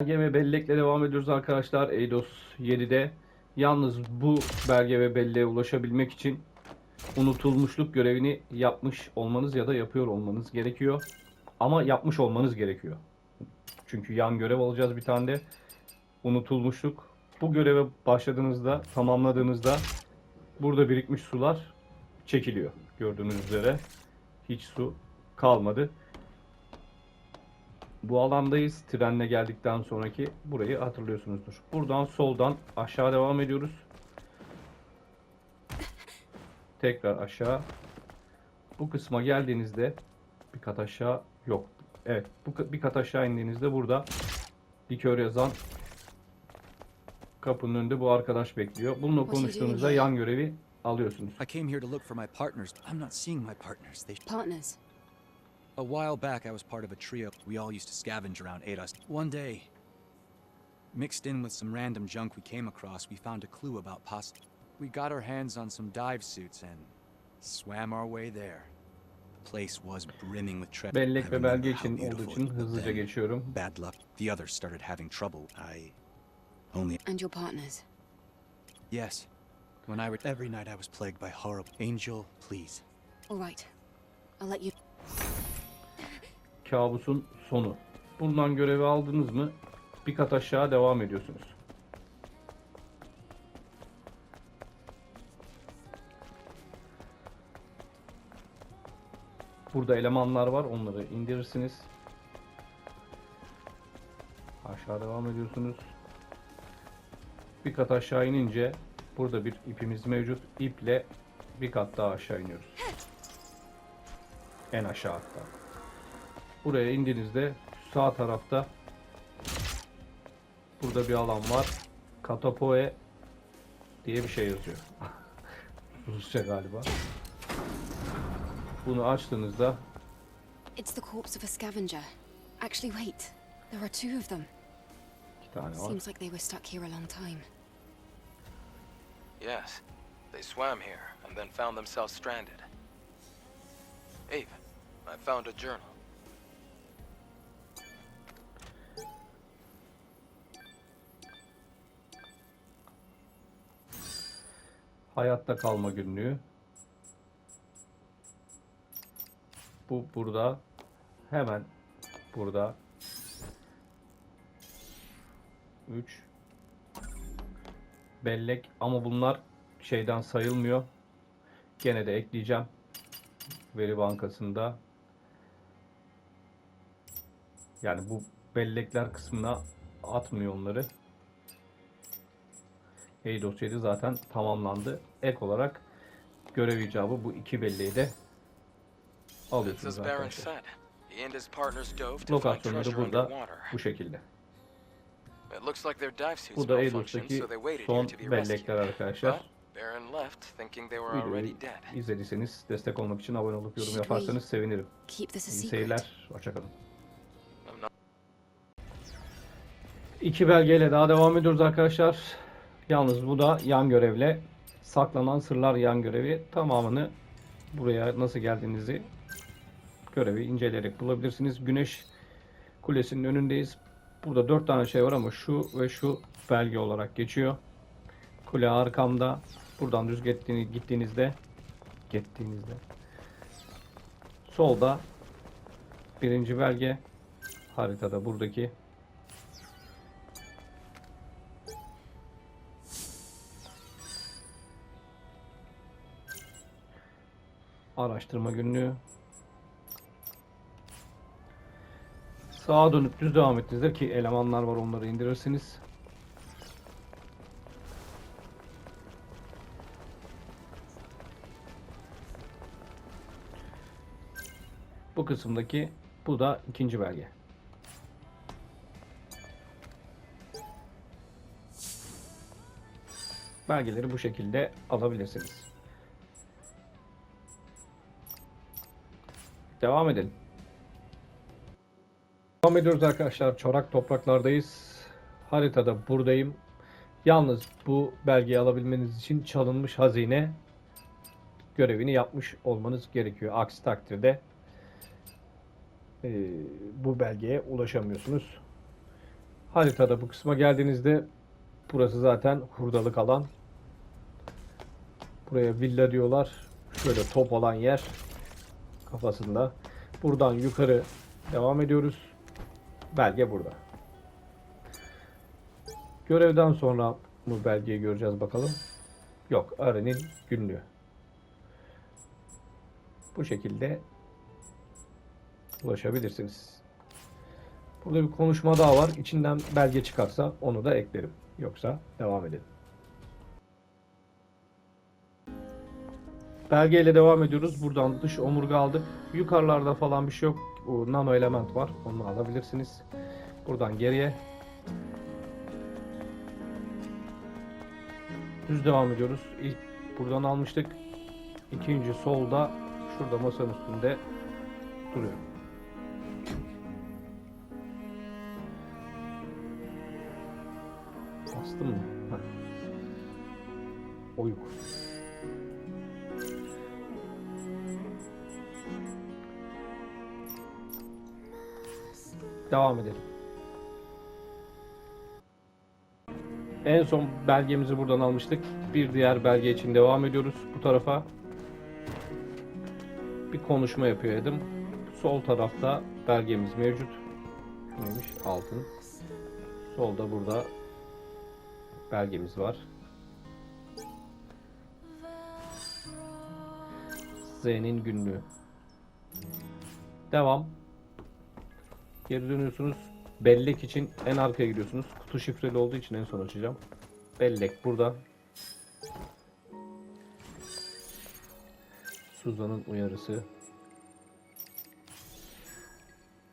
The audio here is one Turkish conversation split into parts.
Belge ve bellekle devam ediyoruz arkadaşlar. Eidos 7'de. Yalnız bu belge ve belleğe ulaşabilmek için unutulmuşluk görevini yapmış olmanız ya da yapıyor olmanız gerekiyor. Ama yapmış olmanız gerekiyor. Çünkü yan görev alacağız bir tane de. Unutulmuşluk. Bu göreve başladığınızda, tamamladığınızda burada birikmiş sular çekiliyor. Gördüğünüz üzere hiç su kalmadı. Bu alandayız. Trenle geldikten sonraki burayı hatırlıyorsunuzdur. Buradan soldan aşağı devam ediyoruz. Tekrar aşağı. Bu kısma geldiğinizde bir kat aşağı yok. Evet, bu bir kat aşağı indiğinizde burada likör yazan kapının önünde bu arkadaş bekliyor. Bununla konuştuğunuzda yan görevi alıyorsunuz. I came here to look for my partners, I'm not seeing my partners. They Partners. A while back, I was part of a trio. We all used to scavenge around Ados. One day, mixed in with some random junk we came across, we found a clue about Pos. We got our hands on some dive suits and swam our way there. The place was brimming with treasure. Bellek I ve remember belge how için olduğu beautiful için it- but hızlıca then, geçiyorum. Bad luck. The others started having trouble. I only And your partners. yes. When I were every night, I was plagued by horrible. Angel, please. All right. I'll let you. Kabusun sonu. Buradan görevi aldınız mı bir kat aşağı devam ediyorsunuz. Burada elemanlar var. Onları indirirsiniz. Aşağı devam ediyorsunuz. Bir kat aşağı inince burada bir ipimiz mevcut. İple bir kat daha aşağı iniyoruz. En aşağı hatta. Buraya indiğinizde sağ tarafta burada bir alan var. Katapoe diye bir şey yazıyor. Rusça galiba. Bunu açtığınızda It's the corpse of a scavenger. Actually, wait. There are two of them. iki tane var. Seems like they were stuck here a long time. Yes. They swam here and then found themselves stranded. Eve, I found a journal. Hayatta kalma günlüğü. Bu burada. Hemen burada. 3 Bellek ama bunlar şeyden sayılmıyor. Gene de ekleyeceğim. Veri bankasında. Yani bu bellekler kısmına atmıyor onları. Hey dosyaydı zaten tamamlandı. Ek olarak görev icabı bu iki belleği de alıyorsunuz arkadaşlar. Lokasyonları burada bu şekilde. Bu da Eidos'taki son bellekler arkadaşlar. Videoyu izlediyseniz destek olmak için abone olup yorum yaparsanız sevinirim. İyi seyirler. Hoşçakalın. İki belgeyle daha devam ediyoruz arkadaşlar. Yalnız bu da yan görevle saklanan sırlar yan görevi tamamını buraya nasıl geldiğinizi görevi inceleyerek bulabilirsiniz. Güneş Kulesi'nin önündeyiz. Burada dört tane şey var ama şu ve şu belge olarak geçiyor. Kule arkamda. Buradan düz gittiğini- gittiğinizde gittiğinizde solda birinci belge haritada buradaki Araştırma günlüğü. Sağa dönüp düz devam ettiğinizde ki elemanlar var onları indirirsiniz. Bu kısımdaki bu da ikinci belge. Belgeleri bu şekilde alabilirsiniz. Devam edelim. Devam ediyoruz arkadaşlar. Çorak topraklardayız. Haritada buradayım. Yalnız bu belgeyi alabilmeniz için çalınmış hazine görevini yapmış olmanız gerekiyor. Aksi takdirde e, bu belgeye ulaşamıyorsunuz. Haritada bu kısma geldiğinizde burası zaten hurdalık alan. Buraya villa diyorlar. Şöyle top olan yer kafasında. Buradan yukarı devam ediyoruz. Belge burada. Görevden sonra bu belgeyi göreceğiz bakalım. Yok, Arı'nın günlüğü. Bu şekilde ulaşabilirsiniz. Burada bir konuşma daha var. İçinden belge çıkarsa onu da eklerim. Yoksa devam edelim. Belgeyle devam ediyoruz. Buradan dış omurga aldık. Yukarılarda falan bir şey yok. O nano element var. Onu alabilirsiniz. Buradan geriye düz devam ediyoruz. İlk buradan almıştık. İkinci solda şurada masanın üstünde duruyor. Bastım mı? Heh. Devam edelim. En son belgemizi buradan almıştık. Bir diğer belge için devam ediyoruz bu tarafa. Bir konuşma yapıyor Adam. Sol tarafta belgemiz mevcut. Neymiş? Altın. Solda burada belgemiz var. Z'nin günlüğü. Devam. Geri dönüyorsunuz. Bellek için en arkaya gidiyorsunuz. Kutu şifreli olduğu için en son açacağım. Bellek burada. Suzan'ın uyarısı.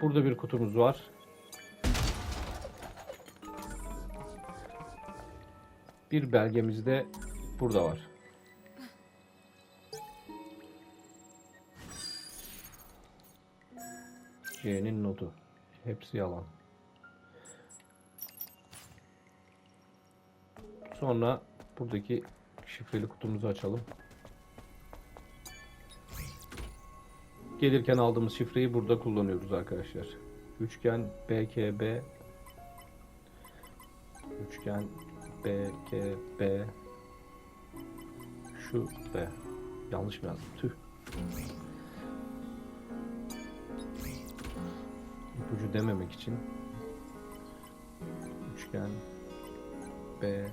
Burada bir kutumuz var. Bir belgemiz de burada var. C'nin notu. Hepsi yalan. Sonra buradaki şifreli kutumuzu açalım. Gelirken aldığımız şifreyi burada kullanıyoruz arkadaşlar. Üçgen BKB Üçgen BKB Şu B Yanlış mı yazdım? Tüh. İpucu dememek için üçgen B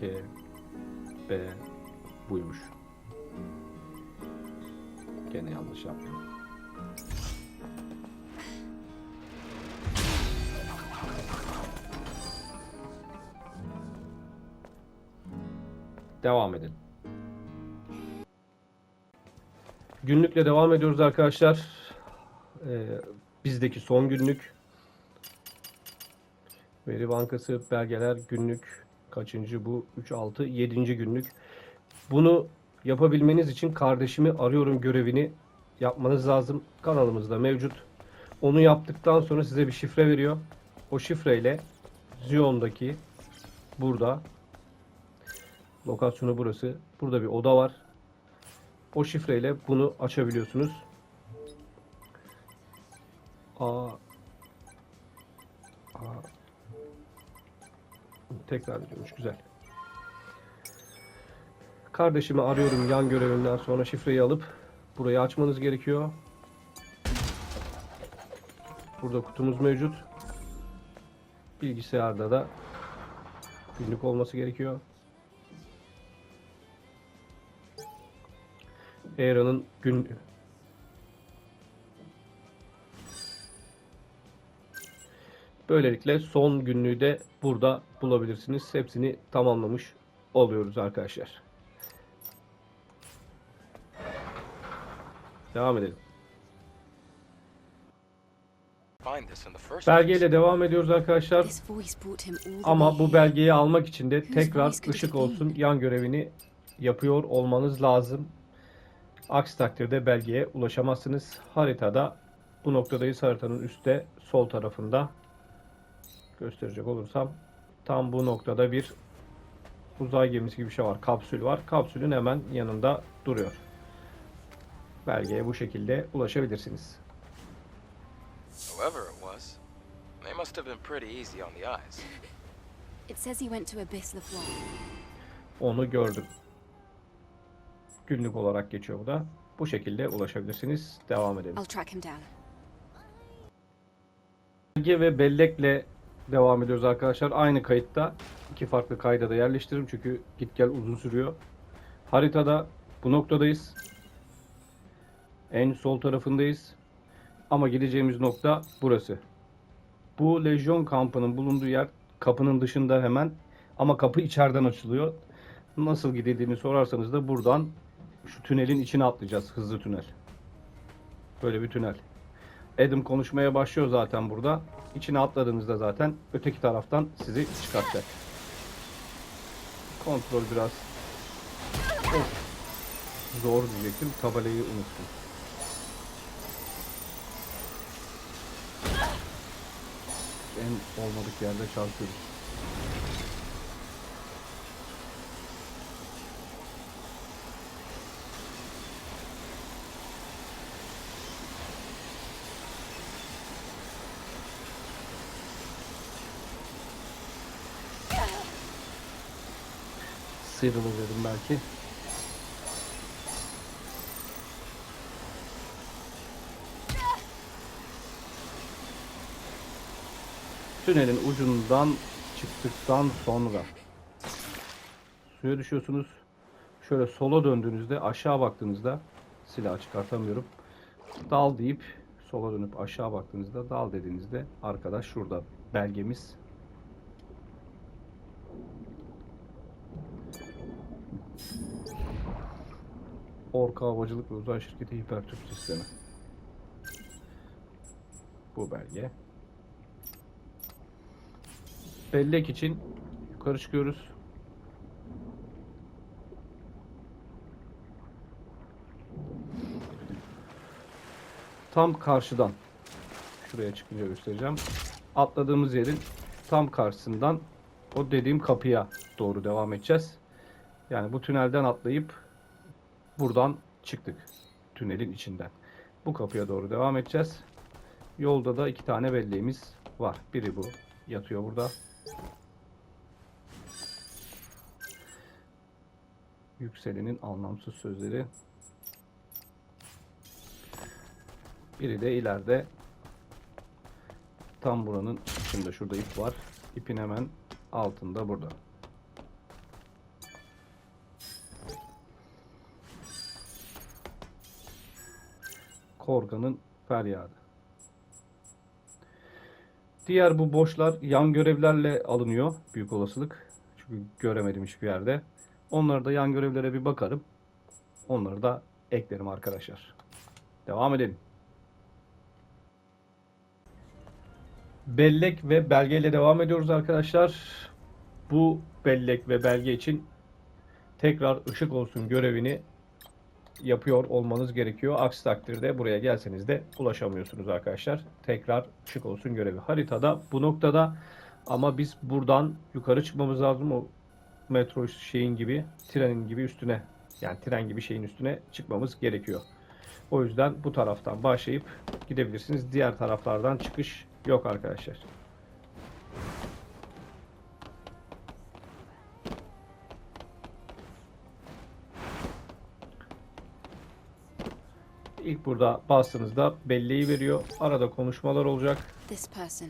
K B buymuş. Gene yanlış yaptım. Devam edin. Günlükle devam ediyoruz arkadaşlar. Ee, bizdeki son günlük. Veri Bankası belgeler günlük kaçıncı bu? 3, 6, 7. günlük. Bunu yapabilmeniz için kardeşimi arıyorum görevini yapmanız lazım. Kanalımızda mevcut. Onu yaptıktan sonra size bir şifre veriyor. O şifreyle Zion'daki burada lokasyonu burası. Burada bir oda var. O şifreyle bunu açabiliyorsunuz. A A Tekrar ediyormuş. Güzel. Kardeşimi arıyorum yan görevinden sonra şifreyi alıp burayı açmanız gerekiyor. Burada kutumuz mevcut. Bilgisayarda da günlük olması gerekiyor. Era'nın günlüğü. Böylelikle son günlüğü de burada bulabilirsiniz. Hepsini tamamlamış oluyoruz arkadaşlar. Devam edelim. Belgeyle devam ediyoruz arkadaşlar. Ama bu belgeyi almak için de tekrar ışık olsun yan görevini yapıyor olmanız lazım. Aksi takdirde belgeye ulaşamazsınız. Haritada bu noktadayız. Haritanın üstte sol tarafında gösterecek olursam tam bu noktada bir uzay gemisi gibi bir şey var. Kapsül var. Kapsülün hemen yanında duruyor. Belgeye bu şekilde ulaşabilirsiniz. Whoever it was, they must have been pretty easy on the eyes. It says he went to Abyss Lavoie. Onu gördüm. Günlük olarak geçiyor bu da. Bu şekilde ulaşabilirsiniz. Devam edelim. I'll track him down. Belge ve bellekle devam ediyoruz arkadaşlar. Aynı kayıtta iki farklı kayda da yerleştiririm çünkü git gel uzun sürüyor. Haritada bu noktadayız. En sol tarafındayız. Ama gideceğimiz nokta burası. Bu lejyon kampının bulunduğu yer kapının dışında hemen ama kapı içeriden açılıyor. Nasıl gidildiğini sorarsanız da buradan şu tünelin içine atlayacağız. Hızlı tünel. Böyle bir tünel. Adam konuşmaya başlıyor zaten burada. İçine atladığınızda zaten öteki taraftan sizi çıkartacak. Kontrol biraz Of. zor diyecektim. Tabelayı unuttum. En olmadık yerde çarpıyoruz. Sıyrılabilirim belki. Tünelin ucundan çıktıktan sonra suya düşüyorsunuz. Şöyle sola döndüğünüzde aşağı baktığınızda silah çıkartamıyorum. Dal deyip sola dönüp aşağı baktığınızda dal dediğinizde arkadaş şurada belgemiz Orka Havacılık ve Uzay Şirketi Hipertürk Sistemi. Bu belge. Bellek için yukarı çıkıyoruz. Tam karşıdan şuraya çıkınca göstereceğim. Atladığımız yerin tam karşısından o dediğim kapıya doğru devam edeceğiz. Yani bu tünelden atlayıp buradan çıktık. Tünelin içinden. Bu kapıya doğru devam edeceğiz. Yolda da iki tane belleğimiz var. Biri bu. Yatıyor burada. Yükselenin anlamsız sözleri. Biri de ileride tam buranın içinde şurada ip var. İpin hemen altında burada. Korgan'ın feryadı. Diğer bu boşlar yan görevlerle alınıyor büyük olasılık. Çünkü göremedim hiçbir yerde. Onları da yan görevlere bir bakarım. Onları da eklerim arkadaşlar. Devam edelim. Bellek ve belgeyle devam ediyoruz arkadaşlar. Bu bellek ve belge için tekrar ışık olsun görevini yapıyor olmanız gerekiyor. Aksi takdirde buraya gelseniz de ulaşamıyorsunuz arkadaşlar. Tekrar ışık olsun görevi. Haritada bu noktada ama biz buradan yukarı çıkmamız lazım. O metro şeyin gibi, trenin gibi üstüne yani tren gibi şeyin üstüne çıkmamız gerekiyor. O yüzden bu taraftan başlayıp gidebilirsiniz. Diğer taraflardan çıkış yok arkadaşlar. İlk burada bastığınızda belleği veriyor. Arada konuşmalar olacak. This person.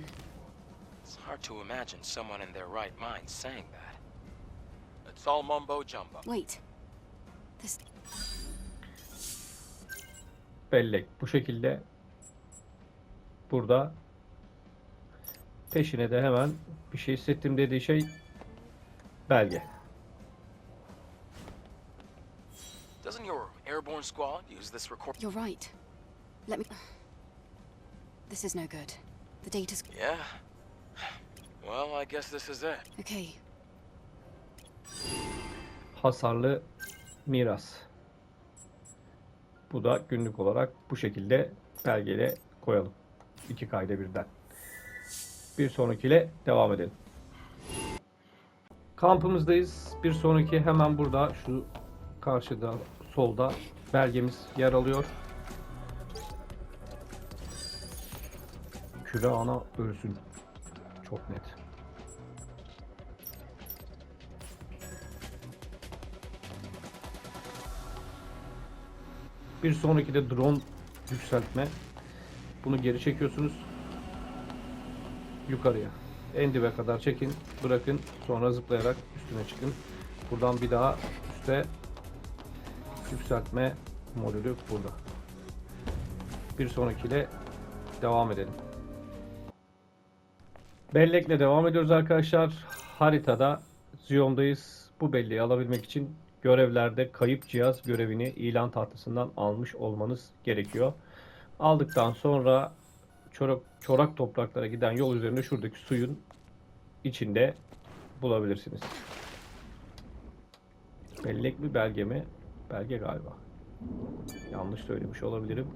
It's hard to imagine someone in their right mind saying that. It's all mumbo jumbo. Wait. This. bellek bu şekilde burada peşine de hemen bir şey hissettim dediği şey belge. Doesn't your airborne squad use this record? You're right. Let me. This is no good. The data's. Yeah. Well, I guess this is it. Okay. Hasarlı miras. Bu da günlük olarak bu şekilde belgele koyalım. İki kayda birden. Bir sonrakiyle devam edelim. Kampımızdayız. Bir sonraki hemen burada şu karşıda solda belgemiz yer alıyor. Küre ana ölsün. Çok net. Bir sonraki de drone yükseltme. Bunu geri çekiyorsunuz. Yukarıya. En dibe kadar çekin. Bırakın. Sonra zıplayarak üstüne çıkın. Buradan bir daha üste yükseltme modülü burada. Bir sonrakiyle devam edelim. Bellekle devam ediyoruz arkadaşlar. Haritada Ziyom'dayız. Bu belleği alabilmek için görevlerde kayıp cihaz görevini ilan tahtasından almış olmanız gerekiyor. Aldıktan sonra çorak, çorak topraklara giden yol üzerinde şuradaki suyun içinde bulabilirsiniz. Bellek mi belge mi? Belge galiba. Yanlış söylemiş olabilirim.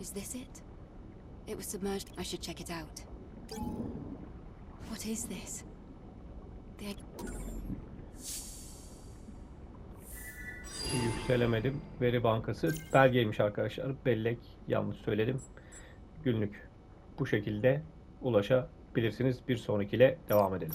Is this it? It was submerged. I should check it out. What is this? The Yükselemedim. Veri bankası belgeymiş arkadaşlar. Bellek yanlış söyledim. Günlük bu şekilde ulaşabilirsiniz. Bir sonrakiyle devam edelim.